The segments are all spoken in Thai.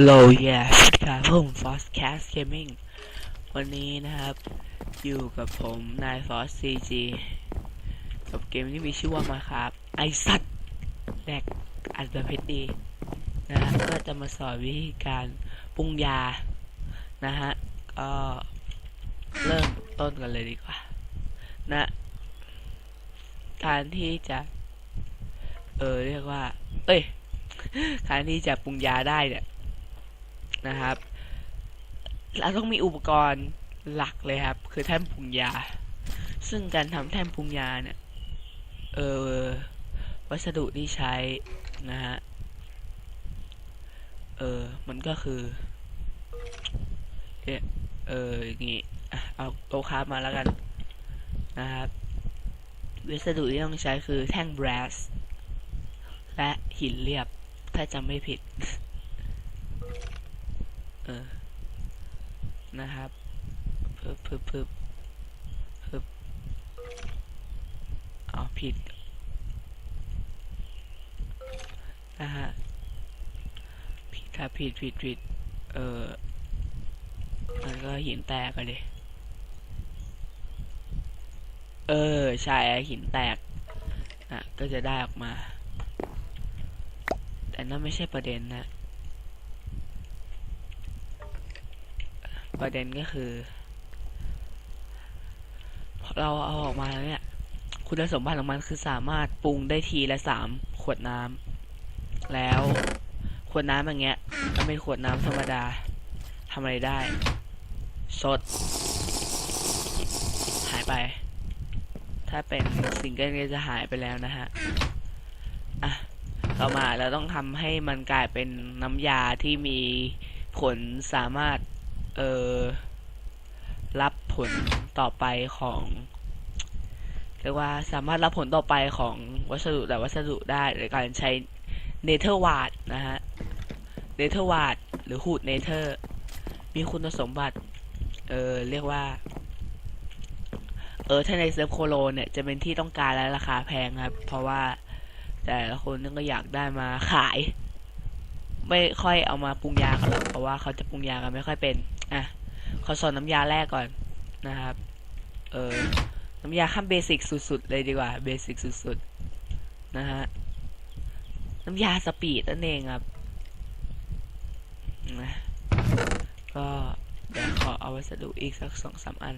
โลแย่ครับผมฟอสแคสเกมมิ่งวันนี้นะครับ อยู่กับผมนายฟอสซีจีกับเกมที่มีชื่อว่ามาครับ ไอสัตว์แดกอัดแบบเพชรดีนะฮะก็จะมาสอนวิธีการปรุงยา นะฮะ ก็เริ่มต้นกันเลยดีกว่า นะ การที่จะ เออเรียกว่า เอ้ยการที่จะปรุงยาได้เนี่ย นะครับ เราต้องมีอุปกรณ์หลักเลยครับ คือแท่นปรุงยา ซึ่งการทำแท่นปรุงยาเนี่ย เออวัสดุที่ใช้นะฮะ เออมันก็คือเนี่ยเอออย่างงี้เอาโตะครามาแล้วกันนะครับวัสดุที่ต้องใช้คือแท่ง brass และหินเรียบ ถ้าจำไม่ผิด เออ นะครับพึบพึบพึบพึบเอาผิด นะฮะ ผิดครับผิดผิดผิด เออ มันก็หินแตกอะดิเออ ใช่หินแตก อะ ก็จะได้ออกมา แต่นั่นไม่ใช่ประเด็นนะ ประเด็นก็คือ เราเอาออกมาแล้วเนี่ย คุณสมบัติของมันคือสามารถปรุงได้ทีละสามขวดน้ำแล้วขวดน้ำอย่างเงี้ยมันเป็นขวดน้ำธรรมดาทำอะไรได้ สด หายไป ถ้าเป็นซิงเกิลก็จะหายไปแล้วนะฮะ อะ ต่อมาเราต้องทำให้มันกลายเป็นน้ำยาที่มีผลสามารถ เออรับผลต่อไปของเรียกว่าสามารถรับผลต่อไปของวัสดุแต่วัสดุได้โดยการใช้เนเธอร์วาดนะฮะเนเธอร์วาดหรือหูดเนเธอร์มีคุณสมบัติ เออเรียกว่า เออถ้าในเซิร์ฟโคโลเนี่ยจะเป็นที่ต้องการและราคาแพงครับ เพราะว่า แต่ละคนนึงก็อยากได้มาขาย ไม่ค่อยเอามาปรุงยากันหรอกเพราะว่าเขาจะปรุงยากันไม่ค่อยเป็น อะขาสอนน้ำยาแรกก่อนนะครับ เออน้ำยาขั้นเบสิกสุดๆ เลยดีกว่า เบสิกสุดๆ นะฮะ น้ำยาสปีดนั่นเองครับนะก็เดี๋ยวขอเอาวัสดุอีกสักสองสามอัน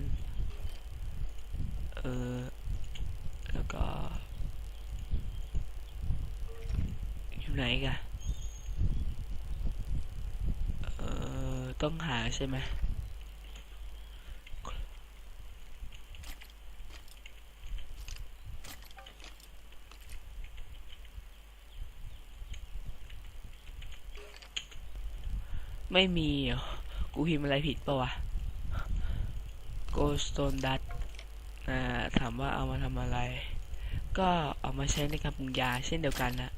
เออ แล้วก็ อยู่ไหนกันเออ ต้องหาใช่ไหมไม่มีหรอกูพิมพ์อะไรผิดปะวะ Goldstone Dust อ่าถามว่าเอามาทำอะไร ก็เอามาใช้ในการปรุงยาเช่นเดียวกันนะ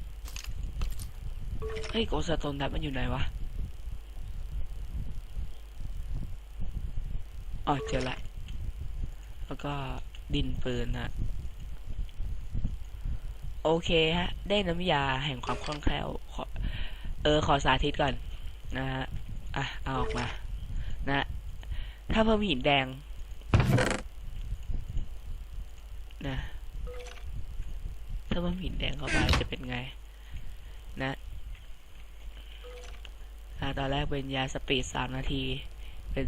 เฮ้ย Goldstone Dust มันอยู่ไหนวะ อ๋อเจอละ แล้วก็ดินปืนนะโอเคฮะ ได้น้ำยาแห่งความคล่องแคล่วขอเออ ขอสาธิตก่อน นะฮะ อะ เอาออกมา นะ ถ้าเพิ่มหินแดง นะ ถ้าเพิ่มหินแดงเข้าไปจะเป็นไง นะอะตอนแรกเป็นยาสปีดสามนาที เป็น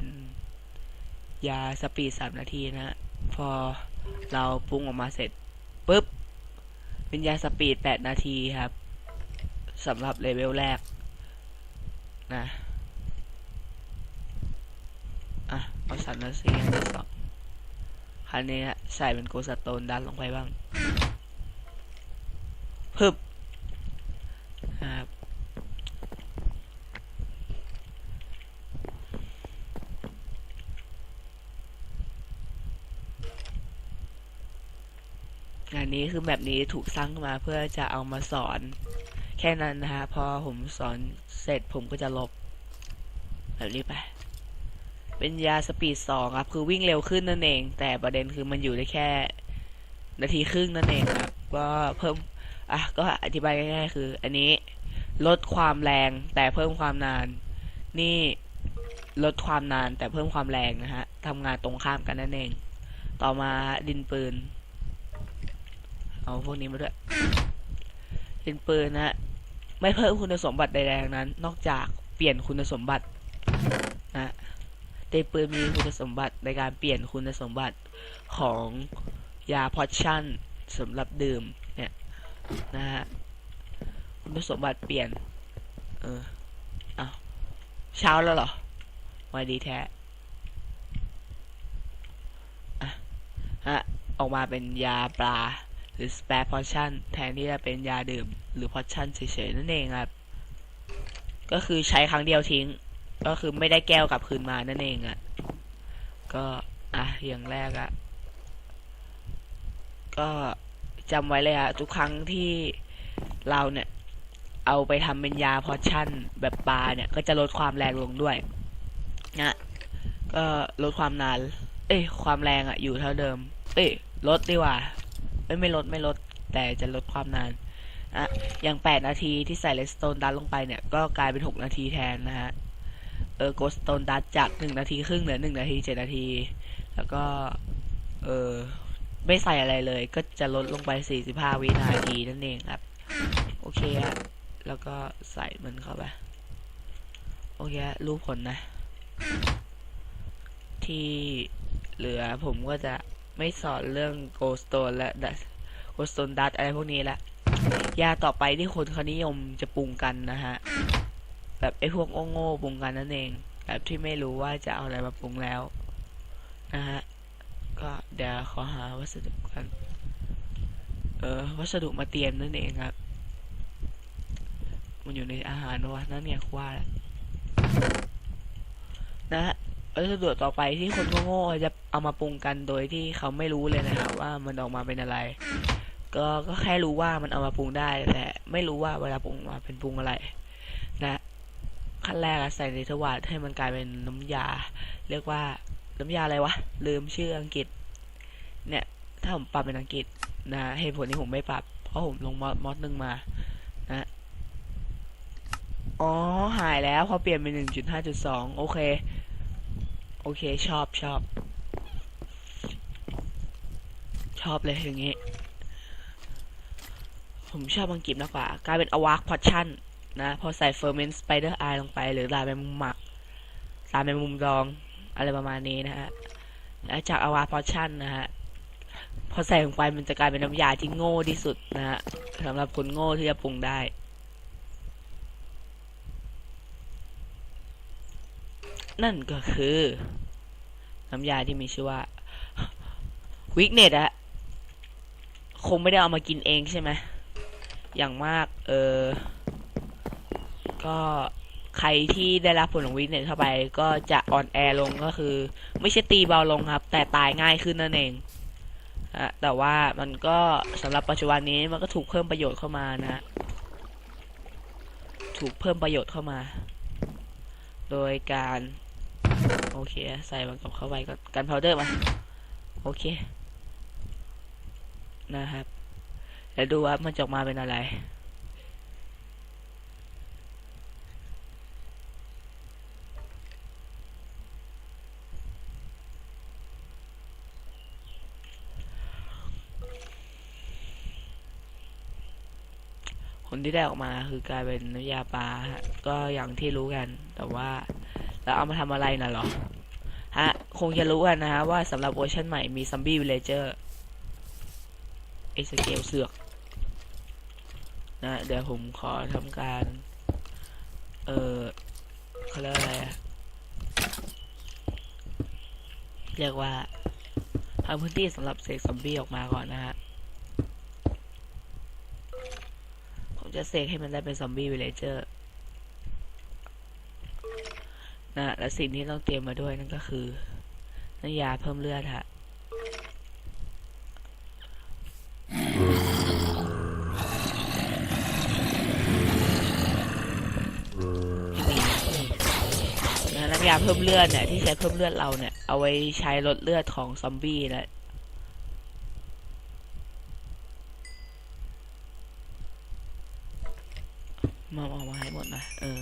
ยาสปีดสามนาทีนะ พอเราปรุงออกมาเสร็จปุ๊บ เป็นยาสปีดแปดนาทีครับสำหรับเลเวลแรกนะอะเอาสันนาซีอันที่สองคราวนี้ใส่เป็นโกสโตนดันลงไปบ้าง พึบ งานนี้ คือแบบนี้ถูกสร้างขึ้นมาเพื่อจะเอามาสอน แค่นั้นนะฮะ พอผมสอนเสร็จผมก็จะลบ แบบนี้ไป เป็นยาสปีดสองครับ คือวิ่งเร็วขึ้นนั่นเอง แต่ประเด็นคือมันอยู่ได้แค่ นาทีครึ่งนั่นเองครับ ก็เพิ่ม อะ ก็อธิบายง่ายๆ คือ อันนี้ลดความแรงแต่เพิ่มความนาน นี่ลดความนานแต่เพิ่มความแรงนะฮะทำงานตรงข้ามกันนั่นเอง ต่อมาดินปืน เอาพวกนี้มาด้วยดินปืนนะไม่เพิ่มคุณสมบัติใดๆนั้น นอกจากเปลี่ยนคุณสมบัตินะดินปืนมีคุณสมบัติในการเปลี่ยนคุณสมบัติของยาพอชั่นสำหรับดื่มเนี่ยนะฮะคุณสมบัติเปลี่ยน เอออ้าเช้าแล้วเหรอมาดีแท้อะฮะออกมาเป็นยาปลา หรือ spare portion แทนที่จะเป็นยาดื่ม หรือ portion เฉยๆนั่นเองครับ ก็คือใช้ครั้งเดียวทิ้ง ก็คือไม่ได้แก้วกลับคืนมานั่นเองอะ่ะ ก็อะอย่างแรกอะ่ะก็จำไว้เลยอะทุกครั้งที่เราเนี่ย เอาไปทำเป็นยาพอชั่น แบบปลาเนี่ย ก็จะลดความแรงลงด้วยนะก็ลดความนาน เอ้ยความแรงอะอยู่เท่าเดิม เอ้ยลดดีกว่า ไม่ไม่ลดไม่ลด แต่จะลดความนานอะอย่างแปดนาทีที่ใส่เลสโตนดัตลงไปเนี่ย ก็กลายเป็นหกนาทีแทนนะฮะ เออโกสโตนดัตจากหนึ่งนาทีครึ่งเหลือหนึ่งนาทีเจ็ดนาที แล้วก็ เออไม่ใส่อะไรเลย ก็จะลดลงไปสี่สิบห้าวินาทีนั่นเองครับ โอเคฮะแล้วก็ใส่มันเข้าไป โอเคฮะรู้ผลนะ ที่เหลือผมก็จะ ไม่สอนเรื่องโกสโตนและโกสโตนดัตอะไรพวกนี้ละยาต่อไปที่คนเขานิยมจะปรุงกันนะฮะ แบบไอ้พวกโง่ๆปรุงกันนั่นเอง แบบที่ไม่รู้ว่าจะเอาอะไรมาปรุงแล้ว นะฮะ ก็เดี๋ยวขอหาวัสดุกัน เออวัสดุมาเตรียมนั่นเองครับ มันอยู่ในอาหารวะนั่นเนี่ยว่าแล้วนะฮะวัสดุต่อไปที่คนโง่ๆจะ เอามาปรุงกันโดยที่เขาไม่รู้เลยนะครับ ว่ามันออกมาเป็นอะไร ก็ก็แค่รู้ว่ามันเอามาปรุงได้แต่ไม่รู้ว่าเวลาปรุงมาเป็นปรุงอะไร นะขั้นแรกใส่ในทวารให้มันกลายเป็นน้ำยา เรียกว่าน้ำยาอะไรวะลืมชื่ออังกฤษ เนี่ย ถ้าผมปรับเป็นอังกฤษนะเหตุผลที่ผมไม่ปรับ เพราะผมลงมอดมอดหนึ่งมา นะอ๋อหายแล้วพอเปลี่ยนเป็นหนึ่งจุดห้าจุดสองโอเค โอเคชอบชอบ ชอบเลยอย่างงี้ ผมชอบอังกฤษมากกว่ากลายเป็นอวากพอชั่นนะพอใส่เฟอร์เมนสไปเดอร์ไอลงไปหรือลาเป็นมุมหมักลาเป็นมุมดอง อะไรประมาณนี้นะฮะแล้วจากอวาพอชั่นนะฮะพอใส่ลงไปมันจะกลายเป็นน้ำยาที่โง่ที่สุดนะฮะสำหรับคนโง่ที่จะปรุงได้ นั่นก็คือ น้ำยาที่มีชื่อว่าวิกเนตอะ คงไม่ได้เอามากินเองใช่ไหมอย่างมาก เออ ก็ใครที่ได้รับผลของวิกเนตเข้าไปก็จะอ่อนแอลงก็คือ ไม่ใช่ตีเบาลงครับ แต่ตายง่ายขึ้นนั่นเองอะแต่ว่ามันก็สำหรับปัจจุบันนี้มันก็ถูกเพิ่มประโยชน์เข้ามานะ ถูกเพิ่มประโยชน์เข้ามา โดยการ โอเค ใส่มันกับเข้าไปก็กันพาวเดอร์มา โอเค นะครับแล้วดูว่ามันจะออกมาเป็นอะไร ผลที่ได้ออกมาคือกลายเป็นน้ำยาปลาก็อย่างที่รู้กัน แต่ว่าเราเอามาทำอะไรน่ะหรอ ฮะ คงจะรู้กันนะฮะว่าสำหรับเวอร์ชันใหม่มีซัมบี้วิลเลเจอร์ ไอสเกลเสือกนะเดี๋ยวผมขอทำการ เออเขาเรียกอะไรเรียกว่าทำพื้นที่สำหรับเสกซอมบี้ออกมาก่อนนะฮะ ผมจะเสกให้มันได้เป็นซอมบี้วิลเลเจอร์นะและสิ่งที่ต้องเตรียมมาด้วยนั่นก็คือน้ำยาเพิ่มเลือดฮะ น้ำยาเพิ่มเลือดเนี่ยที่ใช้เพิ่มเลือดเราเนี่ยเอาไว้ใช้ลดเลือดของซอมบี้นะมาเอามาให้หมดนะเออ